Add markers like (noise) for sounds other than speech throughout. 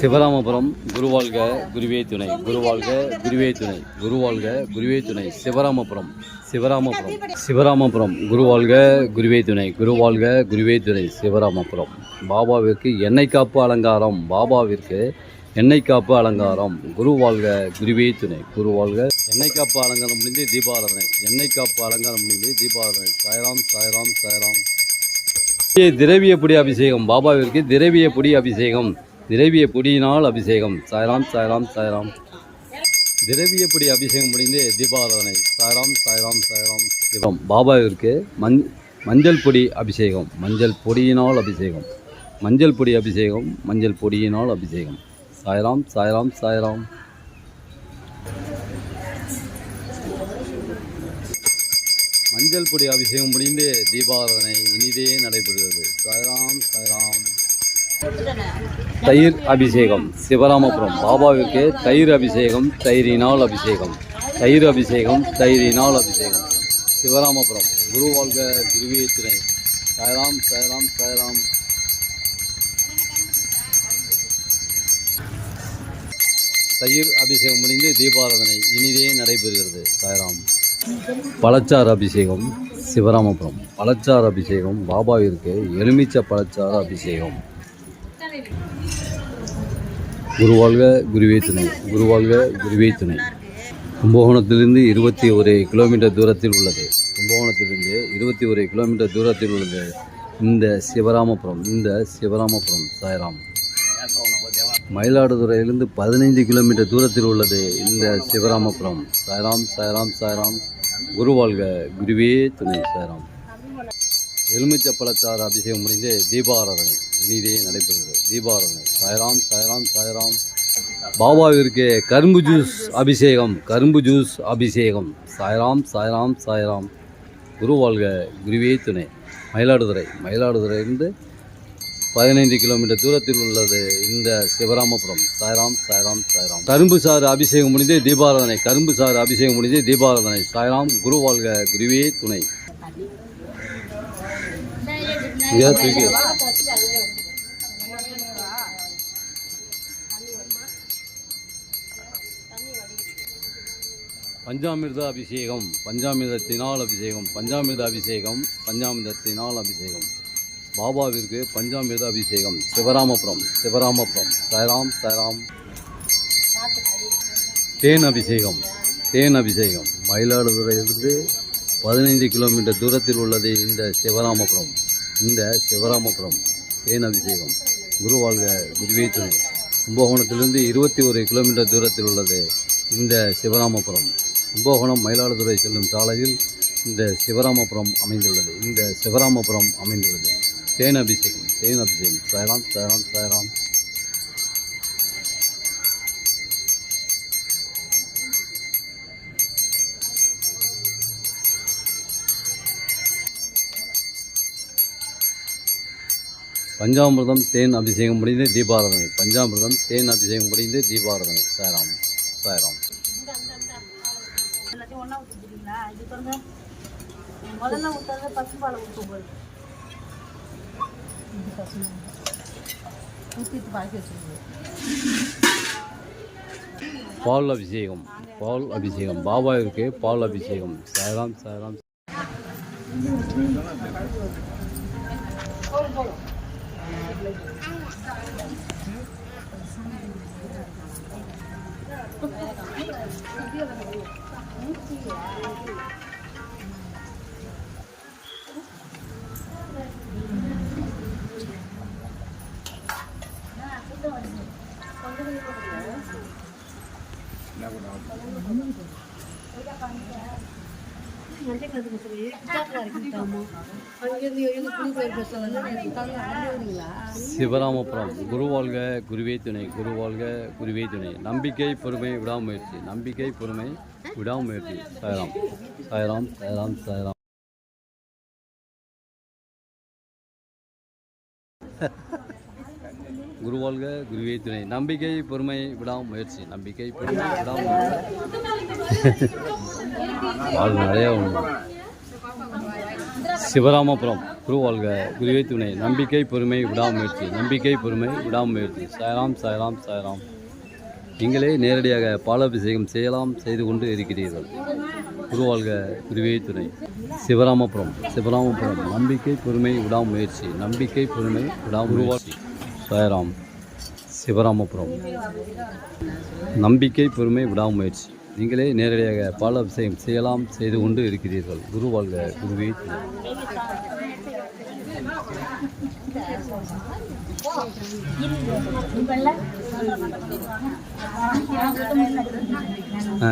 சிவராமபுரம் குருவாழ்க குருவே துணை குருவாழ்க குருவே துணை குருவாழ்க குருவே துணை சிவராமபுரம் சிவராமபுரம் சிவராமபுரம் குருவாழ்க குருவே துணை குருவாழ்க குருவே துணை சிவராமபுரம். பாபாவிற்கு எண்ணெய் காப்பு அலங்காரம் பாபாவிற்கு எண்ணெய் காப்பு அலங்காரம் குருவாழ்க குருவே துணை குருவாழ்க எண்ணெய் காப்பு அலங்காரம் முடிந்து தீபாராதனை எண்ணெய் காப்பு அலங்காரம் முடிந்து தீபாராதனை. சாய்ராம் சாய்ராம் சாய்ராம். திரவிய பொடி அபிஷேகம் பாபாவிற்கு திரவிய பொடி அபிஷேகம். திரவிய பொடியினால் அபிஷேகம். சாய்ராம் சாய்ராம் சாய்ராம். திரவிய பொடி அபிஷேகம் முடிந்து தீபாராதனை. சாய்ராம் சாய்ராம் சாய்ராம் சிவம் பாபாவிற்கு மஞ் மஞ்சள் பொடி அபிஷேகம். மஞ்சள் பொடியினால் அபிஷேகம். மஞ்சள் பொடி அபிஷேகம் மஞ்சள் பொடியினால் அபிஷேகம். சாய்ராம் சாய்ராம் சாய்ராம். மஞ்சள் பொடி அபிஷேகம் முடிந்து தீபாராதனை இனிதே நடைபெறுகிறது. சாய்ராம் சாய்ராம். தயிர் அபிஷேகம் சிவராமபுரம் பாபாவிற்கு தயிர் அபிஷேகம் தயிரினால் அபிஷேகம். தயிர் அபிஷேகம் தயிரினால் அபிஷேகம். சிவராமபுரம் குரு வாழ்க குருவே திரை சாய்ராம் சாய்ராம் சாய்ராம். தயிர் அபிஷேகம் முடிந்து தீபாராதனை இனிதே நடைபெறுகிறது சாய்ராம். பழச்சாறு அபிஷேகம் சிவராமபுரம். பழச்சாறு அபிஷேகம் பாபாவிற்கு எலுமிச்ச பழச்சாறு அபிஷேகம். குருவாழ்க குருவே துணை. குருவாழ்க குருவே துணை. கும்பகோணத்திலிருந்து இருபத்தி ஒரு கிலோமீட்டர் தூரத்தில் உள்ளது. கும்பகோணத்திலிருந்து இருபத்தி ஒரு கிலோமீட்டர் தூரத்தில் உள்ளது. இந்த சிவராமபுரம் இந்த சிவராமபுரம் சாய்ராம். மயிலாடுதுறையிலிருந்து பதினைந்து கிலோமீட்டர் தூரத்தில் உள்ளது இந்த சிவராமபுரம். சாய்ராம் சாய்ராம் சாய்ராம். குருவாழ்க குருவே துணை சாய்ராம். எலுமிச்சை பழச்சாறு அபிஷேகம் முடிந்து தீபாராதனை இனிதே நடைபெறுகிறது. தீபாராதனை. சாய்ராம் சாய்ராம் சாய்ராம். பாபாவிற்கு கரும்பு ஜூஸ் அபிஷேகம் கரும்பு ஜூஸ் அபிஷேகம். சாய்ராம் சாய்ராம் சாய்ராம். குருவாழ்க குருவே துணை. மயிலாடுதுறை. மயிலாடுதுறையிலிருந்து பதினைந்து கிலோமீட்டர் தூரத்தில் உள்ளது இந்த சிவராமபுரம். சாய்ராம் சாய்ராம் சாய்ராம். கரும்பு சாறு அபிஷேகம் முடிந்து தீபாராதனை. கரும்பு சாறு அபிஷேகம் முடிந்து தீபாராதனை. சாய்ராம் குருவாழ்க குருவே துணை. இங்கே தூக்கி பஞ்சாமிர்த அபிஷேகம் பஞ்சாமிர்தத்தினால் அபிஷேகம் பஞ்சாமிர்த அபிஷேகம் பஞ்சாமிர்தத்தினால் அபிஷேகம். பாபாவிற்கு பஞ்சாமிர்த அபிஷேகம். சிவராமபுரம் சிவராமபுரம். சாய்ராம் சாய்ராம். தேன் அபிஷேகம் தேன் அபிஷேகம். மயிலாடுதுறையிலிருந்து பதினைந்து கிலோமீட்டர் தூரத்தில் உள்ளது இந்த சிவராமபுரம். இந்த சிவராமபுரம் தேன் அபிஷேகம் குருவாழ்க குருவே துணை கும்பகோணத்திலிருந்து இருபத்தி ஒரு கிலோமீட்டர் தூரத்தில் உள்ளது இந்த சிவராமபுரம். கும்பகோணம் மயிலாடுதுறை செல்லும் சாலையில் இந்த சிவராமபுரம் அமைந்துள்ளது. இந்த சிவராமபுரம் அமைந்துள்ளது. தேன் அபிஷேகம் தேன் அபிஷேகம். சாய்ராம் சாய்ராம் சாய்ராம். பஞ்சாமிர்தம் தேன் அபிஷேகம் முடிந்து தீபாராதனை. பஞ்சாமிர்தம் தேன் அபிஷேகம் முடிந்து தீபாராதனை. சாய்ராம் சாய்ராம். முதல்ல ஊற்றுறது பசும்பாலை ஊற்றும்போது ஊற்றிட்டு பாக்கி வச்சுருக்கோம் பால் அபிஷேகம் பால் அபிஷேகம். பாபாவிற்கு பால் அபிஷேகம். சாய்ராம் சாய்ராம். சிவராமபுரம் சிவராமபுரம் குருவாழ்க குருவே துணை குருவாழ்க குருவே துணை. நம்பிக்கை பொறுமை விடாமுயற்சி. நம்பிக்கை பொறுமை விடாமுயற்சி சாய்ராம் சாய்ராம் சாய்ராம் சாய்ராம் குருவாழ்க குருவே துணை நம்பிக்கை பொறுமை விடாமுயற்சி நம்பிக்கை பொறுமை விடாமுயற்சி வாழ் நிறைய உண்டு. சிவராமபுரம் குரு வாழ்க குருவே துணை. நம்பிக்கை பொறுமை விடாமுயற்சி நம்பிக்கை பொறுமை விடாமுயற்சி சாயராம் சாயராம் சாயராம் நீங்களே நேரடியாக பாலாபிஷேகம் செய்யலாம் செய்து கொண்டு இருக்கிறீர்கள். குரு வாழ்க குருவே துணை. சிவராமபுரம் சிவராமபுரம். நம்பிக்கை பொறுமை விடாமுயற்சி. நம்பிக்கை பொறுமை விடாமுயற்சி. சாயராம் சிவராமபுரம். நம்பிக்கை பொறுமை விடாமுயற்சி. நீங்களே நேரடியாக பாலாபிஷேகம் செய்யலாம் செய்து கொண்டு இருக்கிறீர்கள். குரு வாழ்க குருவே துணை.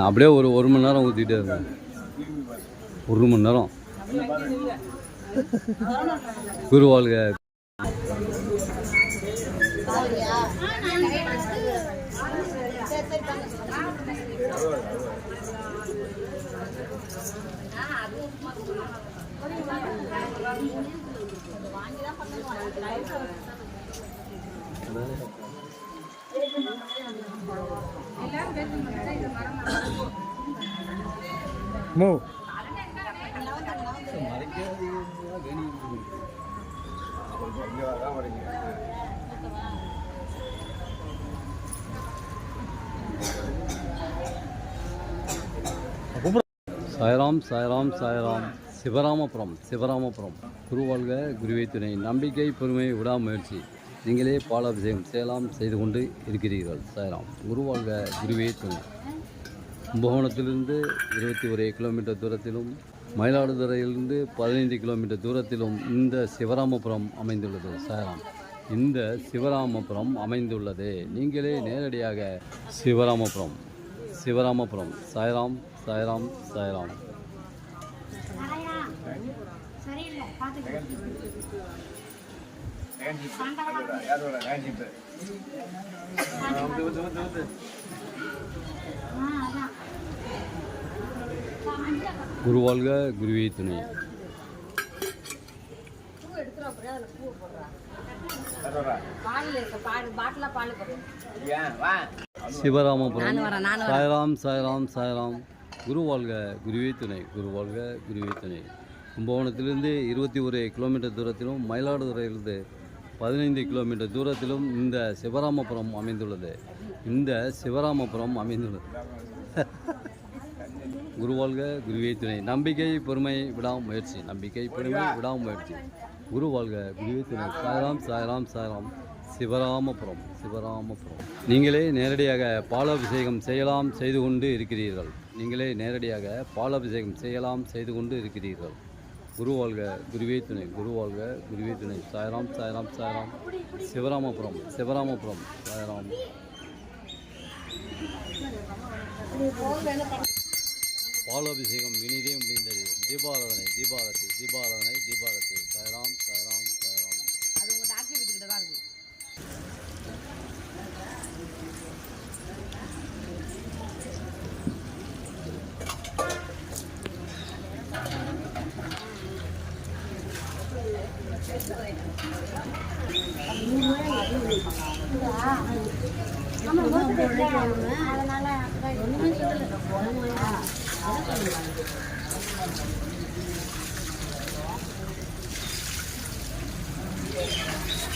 அப்படியே ஒரு ஒரு மணி நேரம் ஊற்றிட்டே இருந்தேன் ஒரு மணி நேரம். குரு வாழ்க சாய்ராம் சாய்ராம் சாய்ராம். சிவராமபுரம் சிவராமபுரம். குருவாழ்க குருவை துணை. நம்பிக்கை பொறுமை விடாமுயற்சி நீங்களே பாலாபிஷேகம் சேலாம் செய்து கொண்டு இருக்கிறீர்கள். சேலாம் குரு குருவே துணை கும்பகோணத்திலிருந்து இருபத்தி ஒரு கிலோமீட்டர் தூரத்திலும் மயிலாடுதுறையிலிருந்து பதினைந்து கிலோமீட்டர் தூரத்திலும் இந்த சிவராமபுரம் அமைந்துள்ளது. சாய்ராம் இந்த சிவராமபுரம் அமைந்துள்ளது. நீங்களே நேரடியாக சிவராமபுரம் சிவராமபுரம் சாய்ராம் சாய்ராம் சாய்ராம். சரியில்லை பார்த்துக்கலாம் ஆ அதான் குரு வாழ்க குருவே துணை சிவராமபுரம் சாய்ராம் சாய்ராம் சாய்ராம். குரு வாழ்க குருவே துணை குரு வாழ்க குருவே துணை. கும்பகோணத்திலிருந்து இருபத்தி ஒரு கிலோமீட்டர் தூரத்திலும் மயிலாடுதுறையிலிருந்து பதினைந்து கிலோமீட்டர் தூரத்திலும் இந்த சிவராமபுரம் அமைந்துள்ளது. இந்த சிவராமபுரம் அமைந்துள்ளது. (laughs) குருவாழ்க குருவே துணை. நம்பிக்கை பொறுமை விடாமுயற்சி. நம்பிக்கை பொறுமை விடாமுயற்சி. குரு வாழ்க குருவே துணை. சாயராம் சாயராம் சாயராம். சிவராமபுரம் சிவராமபுரம். நீங்களே நேரடியாக பாலாபிஷேகம் செய்யலாம் செய்து கொண்டு இருக்கிறீர்கள். நீங்களே நேரடியாக பாலாபிஷேகம் செய்யலாம் செய்து கொண்டு இருக்கிறீர்கள். குரு வாழ்க குருவே துணை. குரு வாழ்க குருவே துணை. சாய்ராம் சாய்ராம் சாய்ராம். சிவராமபுரம் சிவராமபுரம் சாய்ராம். பாலாபிஷேகம் இனிதே முடிந்தது. தீபாராதனை தீபாரதி தீபாராதனை தீபாரதி. சாய்ராம் சாய்ராம்.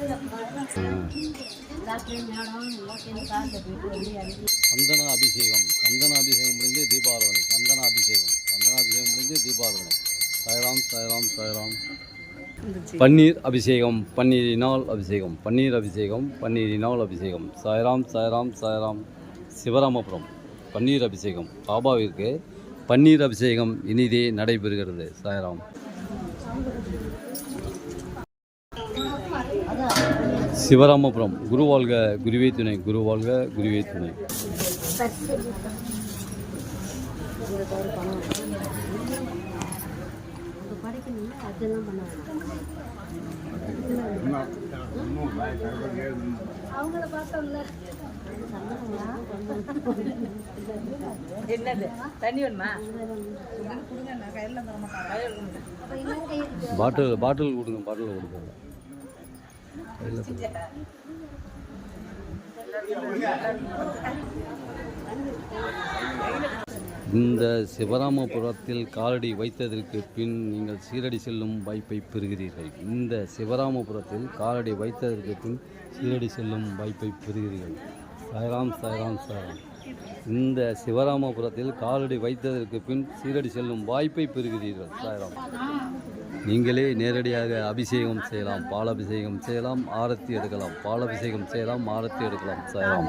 சந்தன அபிஷேகம் சந்தன அபிஷேகம் முடிந்து தீபாராதனை. சந்தன அபிஷேகம் சந்தன அபிஷேகம் முடிந்து தீபாராதனை. சாய்ராம் சாய்ராம் சாய்ராம். பன்னீர் அபிஷேகம் பன்னீரினால் அபிஷேகம். பன்னீர் அபிஷேகம் பன்னீரினால் அபிஷேகம். சாய்ராம் சாய்ராம் சாய்ராம். சிவராமபுரம். பன்னீர் அபிஷேகம். பாபாவிற்கு பன்னீர் அபிஷேகம் இனிதே நடைபெறுகிறது. சாய்ராம். சிவராமபுரம். குரு வாழ்க குருவே துணை குரு வாழ்க குருவே துணை. அவங்கள பார்த்தோம்ல என்னது? தண்ணி வேணுமா? பாட்டில் பாட்டில் கொடுங்க பாட்டில் கொடுங்க. இந்த சிவராமபுரத்தில் காலடி வைத்ததற்கு பின் நீங்கள் சீரடி செல்லும் வாய்ப்பை பெறுகிறீர்கள். இந்த சிவராமபுரத்தில் காலடி வைத்ததற்கு பின் சீரடி செல்லும் வாய்ப்பை பெறுகிறீர்கள். சாய்ராம் சாய்ராம் சாய்ராம். இந்த சிவராமபுரத்தில் காலடி வைத்ததற்கு பின் சீரடி செல்லும் வாய்ப்பை பெறுகிறீர்கள் சாய்ராம். நீங்களே நேரடியாக அபிஷேகம் செய்யலாம் பாலாபிஷேகம் செய்யலாம் ஆரத்தி எடுக்கலாம் பாலாபிஷேகம் செய்யலாம் ஆரத்தி எடுக்கலாம் செய்யலாம்.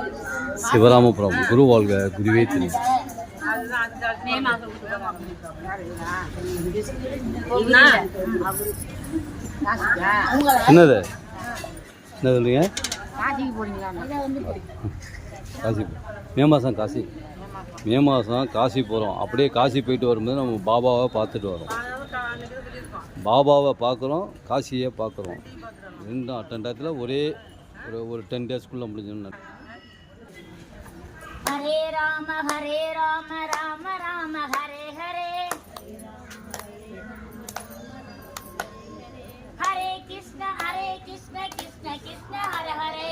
சிவராமபுரம் குரு வாழ்க குருவே தெரியும் என்னது? என்ன சொல்றீங்க? காசி. மே மாதம் காசி. மே மாதம் காசி போகிறோம் அப்படியே காசி போயிட்டு வரும்போது நம்ம பாபாவை பார்த்துட்டு வரோம். பாபாவை பார்க்குறோம் காசியை பார்க்குறோம். ரெண்டும் அட்டன் டயத்தில் ஒரே ஒரு ஒரு டென் டேஸ்க்குள்ளே முடிஞ்சோன்னு ஹரே ராம ஹரே ராம ராம ராம ஹரே ஹரே. ஹரே கிருஷ்ண ஹரே கிருஷ்ண கிருஷ்ண கிருஷ்ண ஹர ஹரே.